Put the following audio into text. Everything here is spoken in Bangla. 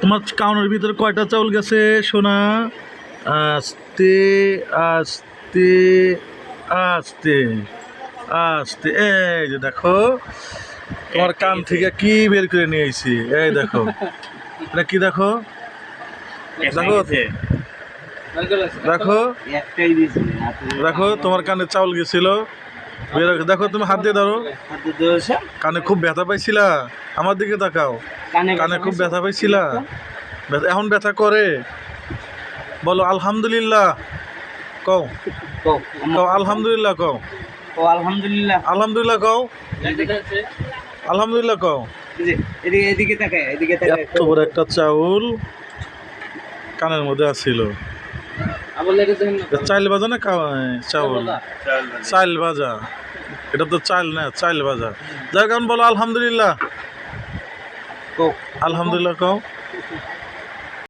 তোমার কাউনের ভিতরে কয়টা চাউল গেছে সোনা? আস্তে আস্তে আস্তে আস্তে। এই যে দেখো তোমার কান থেকে কি বের করে নিয়ে আইছি? এই দেখো। এটা কি দেখো? দেখো? দেখো? দেখো তোমার কানে চাউল গেছিল। দেখো তুমি হাত দিয়ে ধরো। কানে খুব ব্যথা পাইছিলা? আমার দিকে তাকাও। কানে খুব ব্যথা পাইছিলা? এখন ব্যথা করে। বলো আলহামদুলিল্লাহ। কও। কও আলহামদুলিল্লাহ কও। ও আলহামদুলিল্লাহ। আলহামদুলিল্লাহ কও। আলহামদুলিল্লাহ কও। এদিকে এদিকে তাকায় এদিকে তাকায়। এত বড় একটা চাউল কানের মধ্যে আসছিল। চাইল বাজা না কা- চাউল। চাইল বাজা এটা তো চাইল না চাইল বাজা যার কারণ বলো আলহামদুলিল্লাহ। আলহামদুলিল্লাহ কও।